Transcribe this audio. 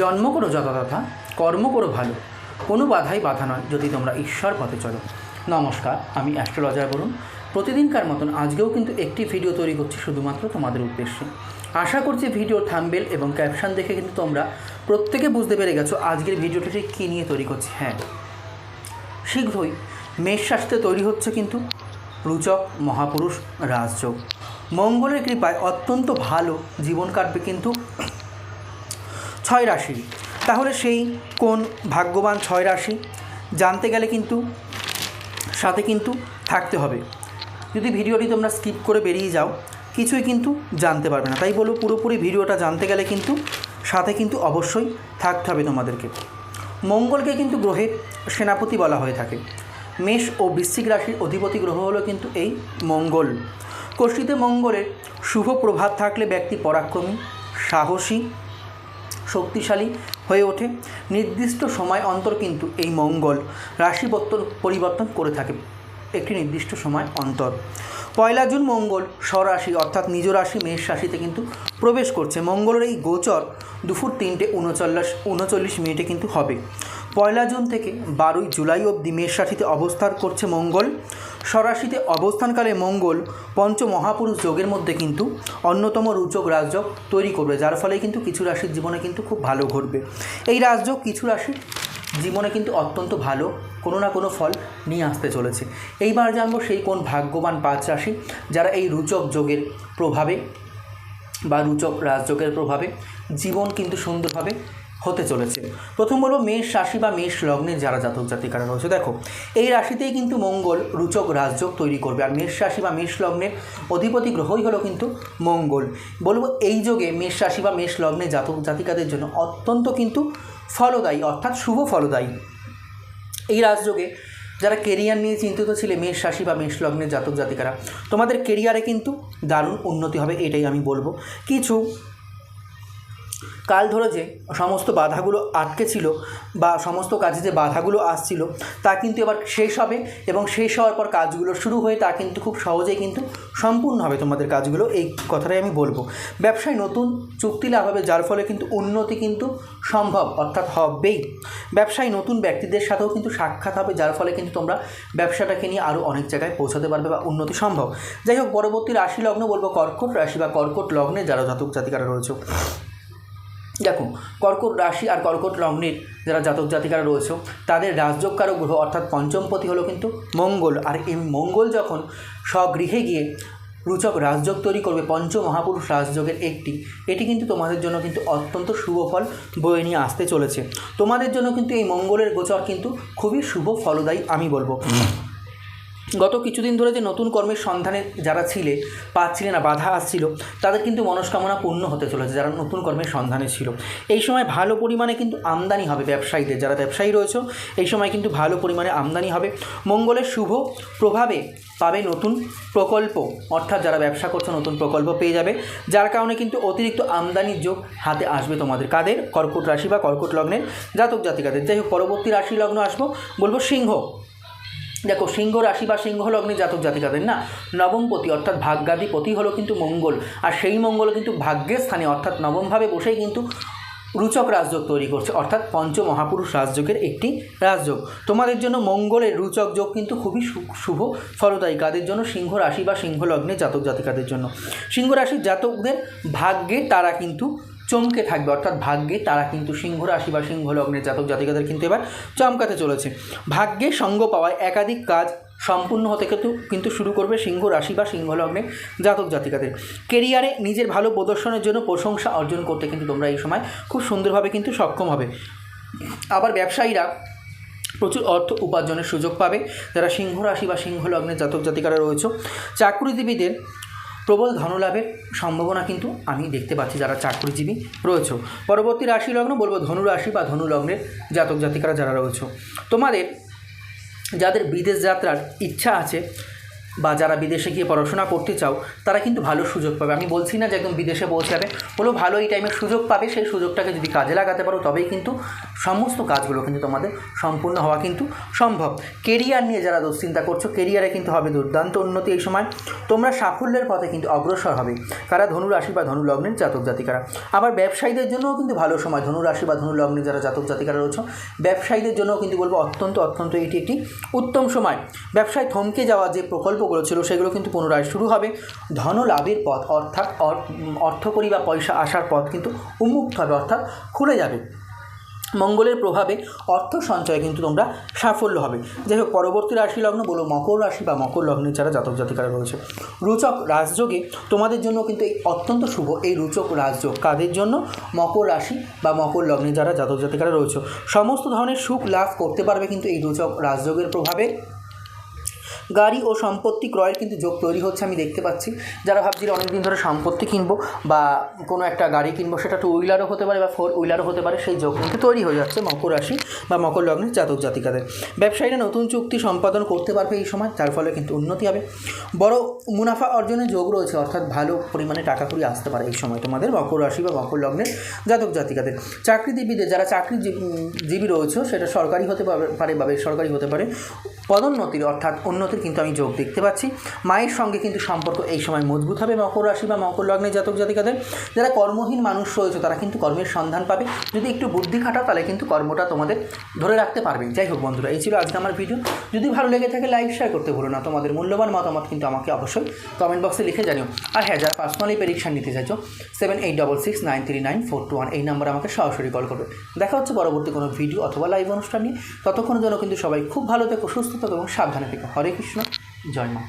জন্ম করো যথাযথা কর্ম করো ভালো। কোনো বাধাই বাধা নয় যদি তোমরা ঈশ্বর পথে চলো। নমস্কার, আমি অ্যাস্ট্রোলজার বলুন প্রতিদিনকার মতন আজকেও কিন্তু একটি ভিডিও তৈরি করছি শুধুমাত্র তোমাদের উদ্দেশ্যে। আশা করছি ভিডিও থাম্বেল এবং ক্যাপশন দেখে কিন্তু তোমরা প্রত্যেকে বুঝতে পেরে গেছো আজকের ভিডিওটি ঠিক কী নিয়ে তৈরি করছি। হ্যাঁ শীঘ্রই মেষ রাশিতে তৈরি হচ্ছে কিন্তু রুচক মহাপুরুষ রাজযোগ। মঙ্গলের কৃপায় অত্যন্ত ভালো জীবন কাটবে কিন্তু ছয় রাশি। তাহলে সেই কোন ভাগ্যবান ছয় রাশি? জানতে গেলে কিন্তু, সাথে কিন্তু থাকতে হবে। যদি ভিডিওটি তোমরা স্কিপ করে বেরিয়ে যাও, কিছুই কিন্তু জানতে পারবে না। তাই বলো, পুরোপুরি ভিডিওটা জানতে গেলে কিন্তু, সাথে কিন্তু অবশ্যই থাকতে হবে তোমাদেরকে। মঙ্গলকে কিন্তু গ্রহের সেনাপতি বলা হয়ে থাকে। মেষ ও বৃশ্চিক রাশির অধিপতি গ্রহ হলো কিন্তু এই মঙ্গল। কষ্টিতে মঙ্গলের শুভ প্রভাব থাকলে ব্যক্তি পরাক্রমী, সাহসী শক্তিশালী হয়ে ওঠে। নির্দিষ্ট সময় অন্তর কিন্তু এই মঙ্গল রাশি পরিবর্তন করে থাকে। একটি নির্দিষ্ট সময় অন্তর। পয়লা জুন মঙ্গল স্বরাশি অর্থাৎ নিজ রাশি মেষ রাশিতে কিন্তু প্রবেশ করছে। মঙ্গলের এই গোচর দুপুর তিনটে উনচল্লিশ উনচল্লিশ মিনিটে কিন্তু হবে। পয়লা জুন থেকে বারোই জুলাই অবধি মেষ রাশিতে অবস্থান করছে মঙ্গল। স্বরাশিতে অবস্থানকালে মঙ্গল পঞ্চ মহাপুরুষ যোগের মধ্যে কিন্তু অন্যতম রুচক রাজযোগ তৈরি করবে, যার ফলে কিন্তু কিছু রাশির জীবনে কিন্তু খুব ভালো ঘটবে। এই রাজযোগ কিছু রাশির জীবনে কিন্তু অত্যন্ত ভালো, কোনো না কোনো ফল নিয়ে আসতে চলেছে। এইবার জানব সেই কোন ভাগ্যবান পাঁচ রাশি যারা এই রুচক যোগের প্রভাবে বা রুচক রাজযোগের প্রভাবে জীবন কিন্তু সুন্দরভাবে হতে চলেছে। প্রথম বলব মেষ রাশি বা মেষ লগ্নের যারা জাতক জাতিকারা রয়েছে, দেখো, এই রাশিতেই কিন্তু মঙ্গল রুচক রাজযোগ তৈরি করবে, আর মেষ রাশি বা মেষ লগ্নের অধিপতি গ্রহই হলো কিন্তু মঙ্গল। বলব এই যোগে মেষ রাশি বা মেষ লগ্নের জাতক জাতিকাদের জন্য অত্যন্ত কিন্তু ফলদায়ী, অর্থাৎ শুভ ফলদায়ী। এই রাজযোগে যারা কেরিয়ার নিয়ে চিন্তিত ছিলে, মেষ রাশি বা মেষ লগ্নের জাতক জাতিকারা, তোমাদের কেরিয়ারে কিন্তু দারুণ উন্নতি হবে, এটাই আমি বলব। কিছু কাল ধরে যে সমস্ত বাধাগুলো আটকে ছিল বা সমস্ত কাজে যে বাধাগুলো আসছিল, তা কিন্তু এবার শেষ হবে এবং শেষ হওয়ার পর কাজগুলো শুরু হয়ে তা কিন্তু খুব সহজেই কিন্তু সম্পূর্ণ হবে তোমাদের কাজগুলো, এই কথাটাই আমি বলব। ব্যবসায় নতুন চুক্তি লাভ হবে, যার ফলে কিন্তু উন্নতি কিন্তু সম্ভব অর্থাৎ হবেই। ব্যবসায় নতুন ব্যক্তিদের সাথেও কিন্তু সাক্ষাৎ হবে, যার ফলে কিন্তু তোমরা ব্যবসাটাকে নিয়ে আরও অনেক জায়গায় পৌঁছাতে পারবে বা উন্নতি সম্ভব। যাই হোক, পরবর্তী রাশি লগ্ন বলব কর্কট রাশি বা কর্কট লগ্নে যারা জাতক জাতিকারা রয়েছে দেখো, কর্কট রাশি আর কর্কট লগ্নের যারা জাতক জাতিকারা রয়েছে, তাদের রাজযোগকারক গ্রহ অর্থাৎ পঞ্চমপতি হলো কিন্তু মঙ্গল। আর এই মঙ্গল যখন স্বগৃহে গিয়ে রুচক রাজযোগ তৈরি করবে পঞ্চ মহাপুরুষ রাজযোগের একটি, এটি কিন্তু তোমাদের জন্য কিন্তু অত্যন্ত শুভ ফল বয়ে নিয়ে আসতে চলেছে। তোমাদের জন্য কিন্তু এই মঙ্গলের গোচর কিন্তু খুবই শুভ ফলদায়ী আমি বলব। গত কিছুদিন ধরে যে নতুন কর্মের সন্ধানে যারা ছিলে পাচ্ছিলে না, বাধা আসছিল, তাদের কিন্তু মনস্কামনা পূর্ণ হতে চলেছে যারা নতুন কর্মের সন্ধানে ছিল। এই সময় ভালো পরিমাণে কিন্তু আমদানি হবে ব্যবসায়ীদের, যারা ব্যবসায়ী রয়েছে, এই সময় কিন্তু ভালো পরিমাণে আমদানি হবে। মঙ্গলের শুভ প্রভাবে পাবে নতুন প্রকল্প, অর্থাৎ যারা ব্যবসা করছে, নতুন প্রকল্প পেয়ে যাবে। যার কারণে কিন্তু অতিরিক্ত আমদানির যোগ হাতে আসবে তোমাদের। কাদের? কর্কট রাশি বা কর্কট লগ্নের জাতক জাতিকাদের যাই হোক, পরবর্তী রাশি লগ্ন আসব, বলব সিংহ। দেখো, সিংহ রাশি বা সিংহ লগ্নে জাতক জাতিকাদের না নবমপতি অর্থাৎ ভাগ্যাধিপতি হলো কিন্তু মঙ্গল। আর সেই মঙ্গল কিন্তু ভাগ্যের স্থানে, অর্থাৎ নবমভাবে বসেই কিন্তু রুচক রাজযোগ তৈরি করছে, অর্থাৎ পঞ্চ মহাপুরুষ রাজযোগের একটি রাজযোগ। তোমাদের জন্য মঙ্গলের রুচক যোগ কিন্তু খুবই শুভ ফলদায়ী। কাদের জন্য? সিংহ রাশি বা সিংহ লগ্নে জাতক জাতিকাদের জন্য। সিংহ রাশির জাতকদের ভাগ্যে তারা কিন্তু চমকে থাকবে। অর্থাৎ ভাগ্যে তারা কিন্তু সিংহ রাশি বা সিংহ লগ্নের জাতক জাতিকাদের কিন্তু এবার চমকাতে চলেছে। ভাগ্যে সঙ্গ পাওয়ায় একাধিক কাজ সম্পূর্ণ হতে কিন্তু কিন্তু শুরু করবে সিংহ রাশি বা সিংহ লগ্নে জাতক জাতিকাদের। কেরিয়ারে নিজের ভালো প্রদর্শনের জন্য প্রশংসা অর্জন করতে কিন্তু তোমরা এই সময় খুব সুন্দরভাবে কিন্তু সক্ষম হবে। আবার ব্যবসায়ীরা প্রচুর অর্থ উপার্জনের সুযোগ পাবে। যারা সিংহ রাশি বা সিংহ লগ্নের জাতক জাতিকারা রয়েছে চাকরিজীবীদের প্রবল ধনলাভের সম্ভাবনা কিন্তু আমি দেখতে পাচ্ছি যারা চাকরিজীবী রয়েছে। পরবর্তী রাশি লগ্ন বলব ধনু রাশি বা ধনু লগ্নের জাতক জাতিকারা যারা রয়েছে। তোমাদের, যাদের বিদেশ যাত্রার ইচ্ছা আছে বা যারা বিদেশে গিয়ে পড়াশোনা করতে চাও, তারা কিন্তু ভালো সুযোগ পাবে। আমি বলছি না যে একদম বিদেশে পৌঁছাবে। হলেও ভালো এই টাইমে সুযোগ পাবে, সেই সুযোগটাকে যদি কাজে লাগাতে পারো, তবেই কিন্তু সমস্ত কাজগুলো কিন্তু তোমাদের সম্পূর্ণ হওয়া কিন্তু সম্ভব। কেরিয়ার নিয়ে যারা দুশ্চিন্তা করছ কেরিয়ারে কিন্তু হবে দুর্দান্ত উন্নতি এই সময়। তোমরা সাফল্যের পথে কিন্তু অগ্রসর হবে। কারা ধনু রাশি বা ধনু লগ্নের জাতক জাতিকারা? আবার ব্যবসায়ীদের জন্যও কিন্তু ভালো সময়। ধনু রাশি বা ধনু লগ্নের যারা জাতক জাতিকারা রয়েছে, ব্যবসায়ীদের জন্যও কিন্তু বলব অত্যন্ত অত্যন্ত এটি একটি উত্তম সময়। ব্যবসায় থমকে যাওয়া যে প্রকল্পগুলো ছিল সেগুলো কিন্তু পুনরায় শুরু হবে। ধন লাভের পথ অর্থাৎ অর- অর্থকরী বা পয়সা আসার পথ কিন্তু উন্মুক্ত হবে, অর্থাৎ খুলে যাবে। মঙ্গলের প্রভাবে অর্থ সঞ্চয়ে কিন্তু তোমরা সাফল্য হবে। যাই হোক, পরবর্তী রাশি লগ্ন বলো, মকর রাশি বা মকর লগ্নের যারা জাতক জাতিকারা রয়েছে, রুচক রাজযোগে তোমাদের জন্য কিন্তু এই অত্যন্ত শুভ এই রুচক রাজযোগ। কাদের জন্য? মকর রাশি বা মকর লগ্নে যারা জাতক জাতিকারা রয়েছে। সমস্ত ধরনের সুখ লাভ করতে পারবে কিন্তু এই রুচক রাজযোগের প্রভাবে। গাড়ি ও সম্পত্তি ক্রয়ের কিন্তু যোগ তৈরি হচ্ছে, আমি দেখতে পাচ্ছি। যারা ভাবছিল অনেকদিন ধরে সম্পত্তি কিনবো বা কোনো একটা গাড়ি কিনবো, সেটা টু হুইলারও হতে পারে বা ফোর হুইলারও হতে পারে, সেই যোগ কিন্তু তৈরি হয়ে যাচ্ছে মকর রাশি বা মকর লগ্নের জাতক জাতিকাদের। ব্যবসায়ীরা নতুন চুক্তি সম্পাদন করতে পারবে এই সময়, যার ফলে কিন্তু উন্নতি হবে। বড় মুনাফা অর্জনের যোগ রয়েছে, অর্থাৎ ভালো পরিমাণে টাকা কড়ি আসতে পারে এই সময় তোমাদের মকর রাশি বা মকর লগ্নের জাতক জাতিকাদের। চাকরিজীবীদের, যারা চাকরিজীবী রয়েছে, সেটা সরকারি হতে পারে বা বেসরকারি হতে পারে, পদোন্নতির, অর্থাৎ উন্নতির কিন্তু আমি যোগ দেখতে পাচ্ছি। মায়ের সঙ্গে কিন্তু সম্পর্ক এই সময় মজবুত হবে মকর রাশি বা মকর লগ্নের জাতক জাতিকাদের। যারা কর্মহীন মানুষ রয়েছে, তারা কিন্তু কর্মের সন্ধান পাবে। যদি একটু বুদ্ধি খাটাও, তাহলে কিন্তু কর্মটা তোমাদের ধরে রাখতে পারবে যাই হোক বন্ধুরা, এই ছিল আজকে আমার ভিডিও। যদি ভালো লেগে থাকে, লাইক শেয়ার করতে ভুলো না। তোমাদের মূল্যবান মতামত কিন্তু আমাকে অবশ্যই কমেন্ট বক্সে লিখে জানিও। আর হ্যাঁ যারা পার্সোনালি প্রেডিকশান নিতে চাইছো seven eight double six nine three nine four two one এই নাম্বারে আমাকে সরাসরি কল করবে। দেখা হচ্ছে পরবর্তী কোনো ভিডিও অথবা লাইভ অনুষ্ঠান নিয়ে। ততক্ষণের জন্য কিন্তু সবাই খুব ভালো থেকো, সুস্থ থেকো এবং সাবধানে থেকো। হরে কৃষ্ণ জয় মা।